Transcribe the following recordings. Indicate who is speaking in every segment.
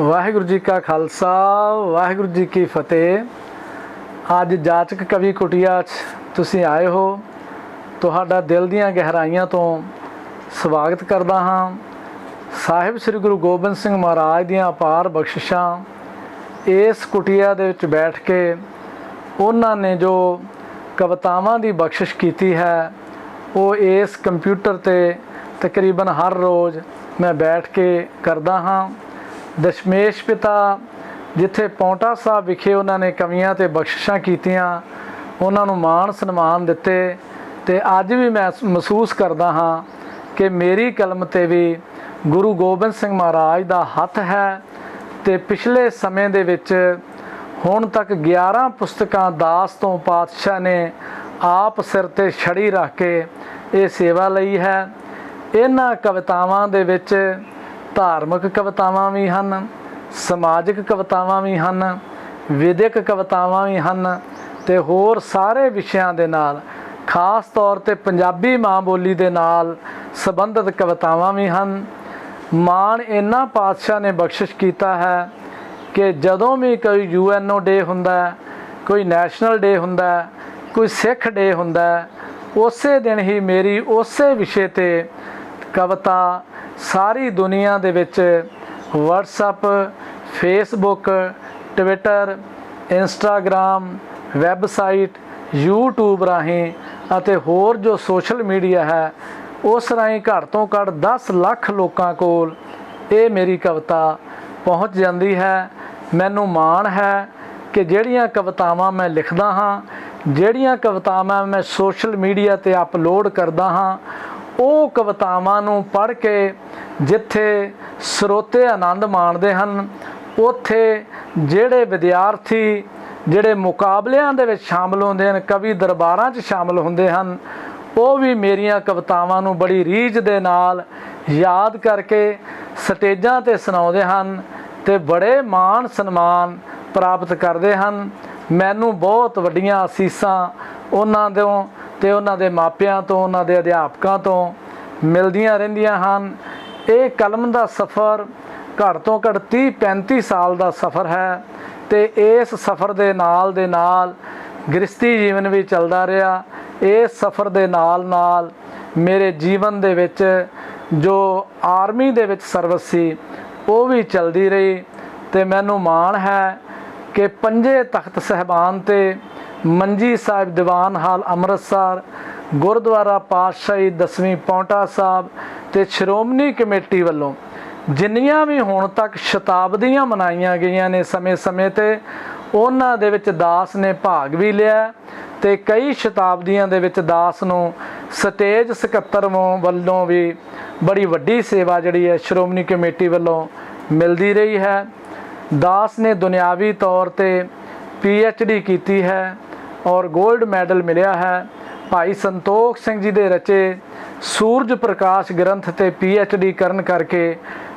Speaker 1: ਵਾਹਿਗੁਰੂ ਜੀ ਕਾ ਖਾਲਸਾ, ਵਾਹਿਗੁਰੂ ਜੀ ਕੀ ਫਤਿਹ। ਅੱਜ ਜਾਚਕ ਕਵੀ ਕੁਟਿਆ 'ਚ ਤੁਸੀਂ ਆਏ ਹੋ। ਤੁਹਾਡਾ ਦਿਲ ਦੀਆਂ ਗਹਿਰਾਈਆਂ ਤੋਂ ਸਵਾਗਤ ਕਰਦਾ ਹਾਂ। ਸਾਹਿਬ ਸ੍ਰੀ ਗੁਰੂ ਗੋਬਿੰਦ ਸਿੰਘ ਮਹਾਰਾਜ ਦੀਆਂ ਅਪਾਰ ਬਖਸ਼ਿਸ਼ਾਂ। ਇਸ ਕੁਟਿਆ ਦੇ ਵਿੱਚ ਬੈਠ ਕੇ ਉਹਨਾਂ ਨੇ ਜੋ ਕਵਿਤਾਵਾਂ ਦੀ ਬਖਸ਼ਿਸ਼ ਕੀਤੀ ਹੈ, ਉਹ ਇਸ ਕੰਪਿਊਟਰ ਤੇ ਤਕਰੀਬਨ ਹਰ ਰੋਜ਼ ਮੈਂ ਬੈਠ ਕੇ ਕਰਦਾ ਹਾਂ। ਦਸ਼ਮੇਸ਼ ਪਿਤਾ ਜਿੱਥੇ ਪੌਂਟਾ ਸਾਹਿਬ ਵਿਖੇ ਉਹਨਾਂ ਨੇ ਕਵੀਆਂ ਤੇ ਬਖਸ਼ਿਸ਼ਾਂ ਕੀਤੀਆਂ, ਉਹਨਾਂ ਨੂੰ ਮਾਣ ਸਨਮਾਨ ਦਿੱਤੇ ਤੇ ਅੱਜ ਵੀ ਮੈਂ ਮਹਿਸੂਸ ਕਰਦਾ ਹਾਂ ਕਿ ਮੇਰੀ ਕਲਮ ਤੇ ਵੀ ਗੁਰੂ ਗੋਬਿੰਦ ਸਿੰਘ ਮਹਾਰਾਜ ਦਾ ਹੱਥ ਹੈ ਤੇ ਪਿਛਲੇ ਸਮੇਂ ਦੇ ਵਿੱਚ ਹੁਣ ਤੱਕ 11 ਪੁਸਤਕਾਂ ਦਾਸ ਤੋਂ ਪਾਤਸ਼ਾਹ ਨੇ ਆਪ ਸਿਰ ਤੇ ਛੜੀ ਰੱਖ ਕੇ ਇਹ ਸੇਵਾ ਲਈ ਹੈ। ਇਹਨਾਂ ਕਵਿਤਾਵਾਂ ਦੇ ਵਿੱਚ ਧਾਰਮਿਕ ਕਵਿਤਾਵਾਂ ਵੀ ਹਨ, ਸਮਾਜਿਕ ਕਵਿਤਾਵਾਂ ਵੀ ਹਨ, ਵਿਦਿਅਕ ਕਵਿਤਾਵਾਂ ਵੀ ਹਨ ਤੇ ਹੋਰ ਸਾਰੇ ਵਿਸ਼ਿਆਂ ਦੇ ਨਾਲ, ਖਾਸ ਤੌਰ ਤੇ ਪੰਜਾਬੀ ਮਾਂ ਬੋਲੀ ਦੇ ਨਾਲ ਸੰਬੰਧਿਤ ਕਵਿਤਾਵਾਂ ਵੀ ਹਨ। ਮਾਣ ਇਹਨਾਂ ਪਾਤਸ਼ਾਹ ਨੇ ਬਖਸ਼ਿਸ਼ ਕੀਤਾ ਹੈ ਕਿ ਜਦੋਂ ਵੀ ਕੋਈ ਯੂਐਨਓ ਡੇ ਹੁੰਦਾ ਕੋਈ ਨੈਸ਼ਨਲ ਡੇ ਹੁੰਦਾ ਕੋਈ ਸਿੱਖ ਡੇ ਹੁੰਦਾ ਉਸੇ ਦਿਨ ਹੀ ਮੇਰੀ ਉਸੇ ਵਿਸ਼ੇ ਤੇ ਕਵਿਤਾ ਸਾਰੀ ਦੁਨੀਆ ਦੇ ਵਿੱਚ WhatsApp, Facebook Twitter Instagram website YouTube ਰਾਹੀਂ ਅਤੇ ਹੋਰ ਜੋ ਸੋਸ਼ਲ ਮੀਡੀਆ ਹੈ, ਉਸ ਰਾਹੀਂ ਘੱਟ ਤੋਂ ਘੱਟ 10 ਲੱਖ ਲੋਕਾਂ ਕੋਲ ਇਹ ਮੇਰੀ ਕਵਿਤਾ ਪਹੁੰਚ ਜਾਂਦੀ ਹੈ। ਮੈਨੂੰ ਮਾਣ ਹੈ ਕਿ ਜਿਹੜੀਆਂ ਕਵਿਤਾਵਾਂ ਮੈਂ ਲਿਖਦਾ ਹਾਂ, ਜਿਹੜੀਆਂ ਕਵਿਤਾਵਾਂ ਮੈਂ ਸੋਸ਼ਲ ਮੀਡੀਆ ਤੇ ਅਪਲੋਡ ਕਰਦਾ ਹਾਂ ਉਹ ਕਵਿਤਾਵਾਂ ਨੂੰ ਪੜ੍ਹ ਕੇ ਜਿੱਥੇ ਸਰੋਤੇ ਆਨੰਦ ਮਾਣਦੇ ਹਨ, ਉੱਥੇ ਜਿਹੜੇ ਵਿਦਿਆਰਥੀ ਜਿਹੜੇ ਮੁਕਾਬਲਿਆਂ ਦੇ ਵਿੱਚ ਸ਼ਾਮਲ ਹੁੰਦੇ ਹਨ, ਕਵੀ ਦਰਬਾਰਾਂ 'ਚ ਸ਼ਾਮਲ ਹੁੰਦੇ ਹਨ, ਉਹ ਵੀ ਮੇਰੀਆਂ ਕਵਿਤਾਵਾਂ ਨੂੰ ਬੜੀ ਰੀਝ ਦੇ ਨਾਲ ਯਾਦ ਕਰਕੇ ਸਟੇਜਾਂ ਤੇ ਸੁਣਾਉਂਦੇ ਹਨ ਤੇ ਬੜੇ ਮਾਣ ਸਨਮਾਨ ਪ੍ਰਾਪਤ ਕਰਦੇ ਹਨ। ਮੈਨੂੰ ਬਹੁਤ ਵੱਡੀਆਂ ਅਸੀਸਾਂ ਉਹਨਾਂ ਤੋਂ ਤੇ ਉਹਨਾਂ ਦੇ ਮਾਪਿਆਂ ਤੋਂ, ਉਹਨਾਂ ਦੇ ਅਧਿਆਪਕਾਂ ਤੋਂ ਮਿਲਦੀਆਂ ਰਹਿੰਦੀਆਂ ਹਨ। ਇਹ ਕਲਮ ਦਾ ਸਫ਼ਰ ਘੱਟ ਤੋਂ ਘੱਟ 30 35 ਸਾਲ ਦਾ ਸਫ਼ਰ ਹੈ ਤੇ ਇਸ ਸਫ਼ਰ ਦੇ ਨਾਲ ਦੇ ਨਾਲ ਗ੍ਰਸਤੀ ਜੀਵਨ ਵੀ ਚੱਲਦਾ ਰਿਹਾ। ਇਸ ਸਫ਼ਰ ਦੇ ਨਾਲ ਨਾਲ ਮੇਰੇ ਜੀਵਨ ਦੇ ਵਿੱਚ ਜੋ ਆਰਮੀ ਦੇ ਵਿੱਚ ਸਰਵਿਸ ਸੀ, ਉਹ ਵੀ ਚੱਲਦੀ ਰਹੀ ਤੇ ਮੈਨੂੰ ਮਾਣ ਹੈ ਕਿ ਪੰਜੇ ਤਖਤ ਸਹਿਬਾਨ ਤੇ ਮੰਜੀ ਸਾਹਿਬ ਦੀਵਾਨ ਹਾਲ ਅੰਮ੍ਰਿਤਸਰ, ਗੁਰਦੁਆਰਾ ਪਾਤਸ਼ਾਹੀ ਦਸਵੀਂ ਪੌਂਟਾ ਸਾਹਿਬ ਤੇ ਸ਼੍ਰੋਮਣੀ ਕਮੇਟੀ ਵੱਲੋਂ ਜਿੰਨੀਆਂ ਵੀ ਹੁਣ ਤੱਕ ਸ਼ਤਾਬਦੀਆਂ ਮਨਾਈਆਂ ਗਈਆਂ ਨੇ ਸਮੇਂ-ਸਮੇਂ ਤੇ, ਉਹਨਾਂ ਦੇ ਵਿੱਚ ਦਾਸ ਨੇ ਭਾਗ ਵੀ ਲਿਆ ਤੇ ਕਈ ਸ਼ਤਾਬਦੀਆਂ ਦੇ ਵਿੱਚ ਦਾਸ ਨੂੰ ਸਟੇਜ ਸਕੱਤਰ ਵ- ਵੱਲੋਂ ਵੀ ਬੜੀ ਵੱਡੀ ਸੇਵਾ ਜਿਹੜੀ ਹੈ ਸ਼੍ਰੋਮਣੀ ਕਮੇਟੀ ਵੱਲੋਂ ਮਿਲਦੀ ਰਹੀ ਹੈ। ਦਾਸ ਨੇ ਦੁਨਿਆਵੀ ਤੌਰ ਤੇ ਡੀ ਕੀਤੀ ਹੈ। ਔਰ 골ਡ ਮੈਡਲ ਮਿਲਿਆ ਹੈ। ਭਾਈ ਸੰਤੋਖ ਸਿੰਘ ਜੀ ਦੇ ਰਚੇ ਸੂਰਜ ਪ੍ਰਕਾਸ਼ ਗ੍ਰੰਥ ਤੇ ਡੀ ਕਰਨ ਕਰਕੇ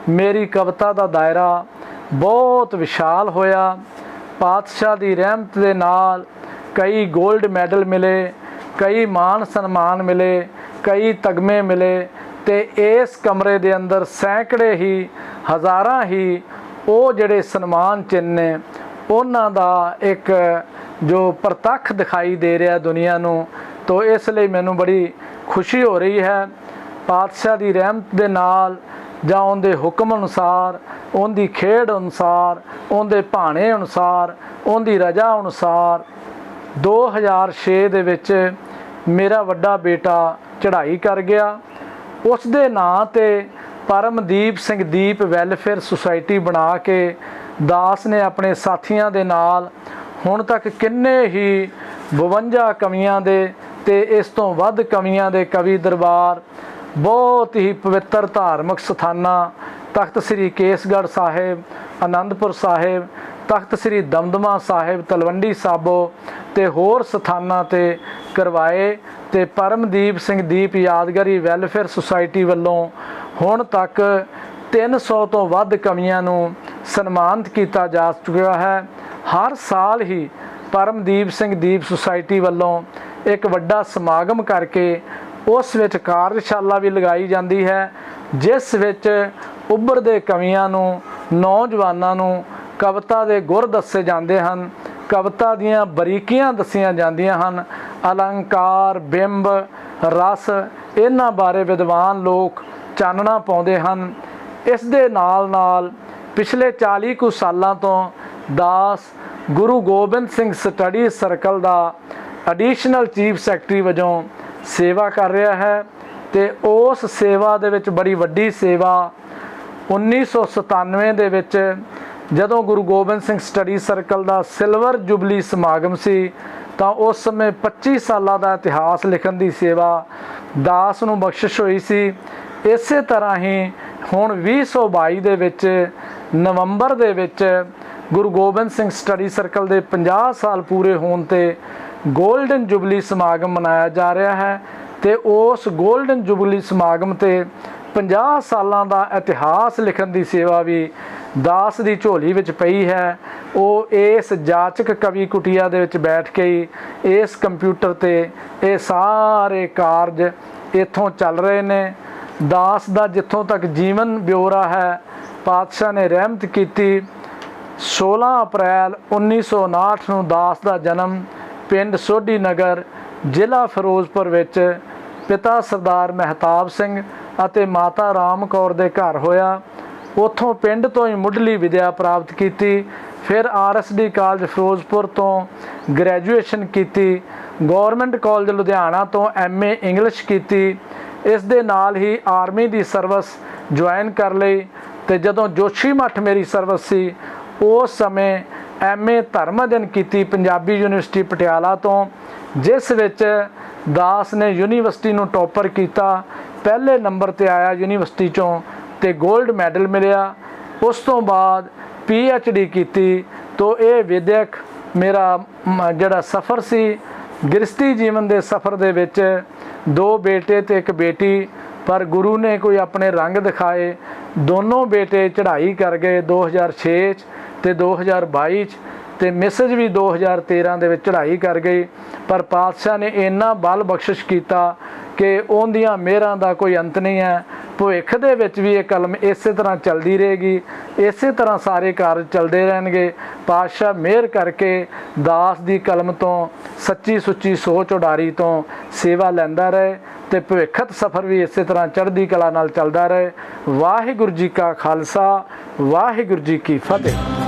Speaker 1: ਮੇਰੀ ਕਵਿਤਾ ਦਾ ਦਾਇਰਾ ਬਹੁਤ ਵਿਸ਼ਾਲ ਹੋਇਆ। ਪਾਤਸ਼ਾਹ ਦੀ ਰਹਿਮਤ ਦੇ ਨਾਲ ਕਈ 골ਡ ਮੈਡਲ ਮਿਲੇ, ਕਈ ਮਾਣ ਸਨਮਾਨ ਮਿਲੇ, ਕਈ ਤਗਮੇ ਮਿਲੇ ਤੇ ਇਸ ਕਮਰੇ ਦੇ ਅੰਦਰ ਸੈਂਕੜੇ ਹੀ, ਹਜ਼ਾਰਾਂ ਹੀ ਉਹ ਜਿਹੜੇ ਸਨਮਾਨ ਚਿੰਨ੍ਹ ਨੇ, ਉਹਨਾਂ ਦਾ ਇੱਕ ਜੋ ਪ੍ਰਤੱਖ ਦਿਖਾਈ ਦੇ ਰਿਹਾ ਦੁਨੀਆ ਨੂੰ, ਤੋ ਇਸ ਲਈ ਮੈਨੂੰ ਬੜੀ ਖੁਸ਼ੀ ਹੋ ਰਹੀ ਹੈ। ਪਾਤਸ਼ਾਹ ਦੀ ਰਹਿਮਤ ਦੇ ਨਾਲ ਜਾਂ ਉਹਦੇ ਹੁਕਮ ਅਨੁਸਾਰ, ਉਹਦੀ ਖੇਡ ਅਨੁਸਾਰ, ਉਹਦੇ ਭਾਣੇ ਅਨੁਸਾਰ, ਉਹਦੀ ਰਜਾ ਅਨੁਸਾਰ 2006 ਦੇ ਵਿੱਚ ਮੇਰਾ ਵੱਡਾ ਬੇਟਾ ਚੜ੍ਹਾਈ ਕਰ ਗਿਆ। ਉਸ ਦੇ ਨਾਂ ਤੇ ਪਰਮਦੀਪ ਸਿੰਘ ਦੀਪ ਵੈਲਫੇਅਰ ਸੁਸਾਇਟੀ ਬਣਾ ਕੇ ਦਾਸ ਨੇ ਆਪਣੇ ਸਾਥੀਆਂ ਦੇ ਨਾਲ ਹੁਣ ਤੱਕ ਕਿੰਨੇ ਹੀ 52 ਕਵੀਆਂ ਦੇ ਤੇ ਇਸ ਤੋਂ ਵੱਧ ਕਵੀਆਂ ਦੇ ਕਵੀ ਦਰਬਾਰ, ਬਹੁਤ ਹੀ ਪਵਿੱਤਰ ਧਾਰਮਿਕ ਸਥਾਨਾਂ, ਤਖਤ ਸ੍ਰੀ ਕੇਸਗੜ੍ਹ ਸਾਹਿਬ ਆਨੰਦਪੁਰ ਸਾਹਿਬ, ਤਖਤ ਸ੍ਰੀ ਦਮਦਮਾ ਸਾਹਿਬ, ਤਲਵੰਡੀ ਸਾਬੋ ਤੇ ਹੋਰ ਸਥਾਨਾਂ ਤੇ ਕਰਵਾਏ ਤੇ ਪਰਮਦੀਪ ਸਿੰਘ ਦੀਪ ਯਾਦਗਾਰੀ ਵੈਲਫੇਅਰ ਸੁਸਾਇਟੀ ਵੱਲੋਂ ਹੁਣ ਤੱਕ 300 ਤੋਂ ਵੱਧ ਕਮੀਆਂ ਨੂੰ ਸਨਮਾਨਿਤ ਕੀਤਾ ਜਾ ਚੁੱਕਿਆ ਹੈ। ਹਰ ਸਾਲ ਹੀ ਪਰਮਦੀਪ ਸਿੰਘ ਦੀਪ ਸੁਸਾਇਟੀ ਵੱਲੋਂ ਇੱਕ ਵੱਡਾ ਸਮਾਗਮ ਕਰਕੇ ਉਸ ਵਿੱਚ ਕਾਰਜਸ਼ਾਲਾ ਵੀ ਲਗਾਈ ਜਾਂਦੀ ਹੈ, ਜਿਸ ਵਿੱਚ ਉੱਭਰਦੇ ਕਵੀਆਂ ਨੂੰ, ਨੌਜਵਾਨਾਂ ਨੂੰ ਕਵਿਤਾ ਦੇ ਗੁਰ ਦੱਸੇ ਜਾਂਦੇ ਹਨ, ਕਵਿਤਾ ਦੀਆਂ ਬਰੀਕੀਆਂ ਦੱਸੀਆਂ ਜਾਂਦੀਆਂ ਹਨ, ਅਲੰਕਾਰ, ਬਿੰਬ, ਰਸ, ਇਹਨਾਂ ਬਾਰੇ ਵਿਦਵਾਨ ਲੋਕ ਚਾਨਣਾ ਪਾਉਂਦੇ ਹਨ। ਇਸ ਦੇ ਨਾਲ ਨਾਲ ਪਿਛਲੇ 40 ਕੁ ਸਾਲਾਂ ਤੋਂ ਦਾਸ ਗੁਰੂ ਗੋਬਿੰਦ ਸਿੰਘ ਸਟੱਡੀ ਸਰਕਲ ਦਾ ਐਡੀਸ਼ਨਲ ਚੀਫ ਸੈਕਟਰੀ ਵਜੋਂ ਸੇਵਾ ਕਰ ਰਿਹਾ ਹੈ ਤੇ ਉਸ ਸੇਵਾ ਦੇ ਵਿੱਚ ਬੜੀ ਵੱਡੀ ਸੇਵਾ 1997 ਦੇ ਵਿੱਚ ਜਦੋਂ ਗੁਰੂ ਗੋਬਿੰਦ ਸਿੰਘ ਸਟੱਡੀ ਸਰਕਲ ਦਾ ਸਿਲਵਰ ਜੁਬਲੀ ਸਮਾਗਮ ਸੀ ਤਾਂ ਉਸ ਸਮੇਂ 25 ਸਾਲਾਂ ਦਾ ਇਤਿਹਾਸ ਲਿਖਣ ਦੀ ਸੇਵਾ ਦਾਸ ਨੂੰ ਬਖਸ਼ਿਸ਼ ਹੋਈ ਸੀ। ਇਸੇ ਤਰ੍ਹਾਂ ਹੀ ਹੁਣ 2022 ਦੇ ਵਿੱਚ ਨਵੰਬਰ ਦੇ ਵਿੱਚ ਗੁਰੂ ਗੋਬਿੰਦ ਸਿੰਘ ਸਟੱਡੀ ਸਰਕਲ ਦੇ 50 ਸਾਲ ਪੂਰੇ ਹੋਣ ਤੇ 골ਡਨ ਜੁਬਲੀ ਸਮਾਗਮ ਮਨਾਇਆ ਜਾ ਰਿਹਾ ਹੈ ਤੇ ਉਸ 골ਡਨ ਜੁਬਲੀ ਸਮਾਗਮ ਤੇ 50 ਸਾਲਾਂ ਦਾ ਇਤਿਹਾਸ ਲਿਖਣ ਦੀ ਸੇਵਾ ਵੀ ਦਾਸ ਦੀ ਝੋਲੀ ਵਿੱਚ ਪਈ ਹੈ। ਉਹ ਇਸ ਜਾਚਕ ਕਵੀ ਕੁਟੀਆ ਦੇ ਵਿੱਚ ਬੈਠ ਕੇ ਹੀ ਇਸ ਕੰਪਿਊਟਰ ਤੇ ਇਹ ਸਾਰੇ ਕਾਰਜ ਇੱਥੋਂ ਚੱਲ ਰਹੇ ਨੇ। ਦਾਸ ਦਾ ਜਿੱਥੋਂ ਤੱਕ ਜੀਵਨ ਬਿਉਰਾ ਹੈ, ਪਾਤਸ਼ਾਹ ਨੇ ਰਹਿਮਤ ਕੀਤੀ। 16 ਅਪ੍ਰੈਲ 1959 ਨੂੰ ਦਾਸ ਦਾ ਜਨਮ ਪਿੰਡ ਸੋਢੀ ਨਗਰ, ਜ਼ਿਲ੍ਹਾ ਫਿਰੋਜ਼ਪੁਰ ਵਿੱਚ ਪਿਤਾ ਸਰਦਾਰ ਮਹਿਤਾਬ ਸਿੰਘ ਅਤੇ ਮਾਤਾ ਰਾਮ ਕੌਰ ਦੇ ਘਰ ਹੋਇਆ। ਉੱਥੋਂ ਪਿੰਡ ਤੋਂ ਹੀ ਮੁੱਢਲੀ ਵਿਦਿਆ ਪ੍ਰਾਪਤ ਕੀਤੀ। ਫਿਰ ਆਰਐਸਡੀ ਕਾਲਜ ਫਿਰੋਜ਼ਪੁਰ ਤੋਂ ਗ੍ਰੈਜੂਏਸ਼ਨ ਕੀਤੀ। ਗਵਰਨਮੈਂਟ ਕਾਲਜ ਲੁਧਿਆਣਾ ਤੋਂ ਐਮਏ ਇੰਗਲਿਸ਼ ਕੀਤੀ। ਇਸ ਦੇ ਨਾਲ ਹੀ ਆਰਮੀ ਦੀ ਸਰਵਿਸ ਜੁਆਇਨ ਕਰ ਲਈ ਤੇ ਜਦੋਂ ਜੋਸ਼ੀ ਮੱਠ ਮੇਰੀ ਸਰਵਿਸ ਸੀ ਉਸ ਸਮੇਂ ਐਮਏ ਧਰਮ ਅਧਿਐਨ ਕੀਤੀ ਪੰਜਾਬੀ ਯੂਨੀਵਰਸਿਟੀ ਪਟਿਆਲਾ ਤੋਂ, ਜਿਸ ਵਿੱਚ ਦਾਸ ਨੇ ਯੂਨੀਵਰਸਿਟੀ ਨੂੰ ਟੌਪਰ ਕੀਤਾ, ਪਹਿਲੇ ਨੰਬਰ ਤੇ ਆਇਆ ਯੂਨੀਵਰਸਿਟੀ ਚੋਂ ਤੇ 골ਡ ਮੈਡਲ ਮਿਲਿਆ। ਉਸ ਤੋਂ ਬਾਅਦ ਡੀ ਕੀਤੀ ਤੋਂ ਇਹ ਵਿਦਿਅਕ ਮੇਰਾ ਜਿਹੜਾ ਸਫ਼ਰ ਸੀ ਗ੍ਰਸਤੀ ਜੀਵਨ ਦੇ ਸਫ਼ਰ ਦੇ ਵਿੱਚ ਦੋ ਬੇਟੇ ਤੇ ਇੱਕ ਬੇਟੀ, ਪਰ ਗੁਰੂ ਨੇ ਕੋਈ ਆਪਣੇ ਰੰਗ ਦਿਖਾਏ। ਦੋਨੋਂ ਬੇਟੇ ਚੜ੍ਹਾਈ ਕਰ ਗਏ। 2006 ਚ ਤੇ 2022 ਚ ਤੇ ਮਿਸਜ ਵੀ 2013 ਦੇ ਵਿੱਚ ਚੜ੍ਹਾਈ ਕਰ ਗਈ। ਪਰ ਪਾਤਸ਼ਾਹ ਨੇ ਇੰਨਾ ਬਲ ਬਖਸ਼ਿਸ਼ ਕੀਤਾ ਕਿ ਉਹਦੀਆਂ ਮਿਹਰਾਂ ਦਾ ਕੋਈ ਅੰਤ ਨਹੀਂ ਹੈ। ਭਵਿੱਖ ਦੇ ਵਿੱਚ ਵੀ ਇਹ ਕਲਮ ਇਸੇ ਤਰ੍ਹਾਂ ਚੱਲਦੀ ਰਹੇਗੀ। ਇਸੇ ਤਰ੍ਹਾਂ ਸਾਰੇ ਕਾਰਜ ਚੱਲਦੇ ਰਹਿਣਗੇ। ਪਾਤਸ਼ਾਹ ਮਿਹਰ ਕਰਕੇ ਦਾਸ ਦੀ ਕਲਮ ਤੋਂ ਸੱਚੀ ਸੁੱਚੀ ਸੋਚ ਉਡਾਰੀ ਤੋਂ ਸੇਵਾ ਲੈਂਦਾ ਰਹੇ ਤੇ ਭਵਿੱਖਤ ਸਫ਼ਰ ਵੀ ਇਸੇ ਤਰ੍ਹਾਂ ਚੜ੍ਹਦੀ ਕਲਾ ਨਾਲ ਚੱਲਦਾ ਰਹੇ। ਵਾਹਿਗੁਰੂ ਜੀ ਕਾ ਖਾਲਸਾ, ਵਾਹਿਗੁਰੂ ਜੀ ਕੀ ਫਤਿਹ।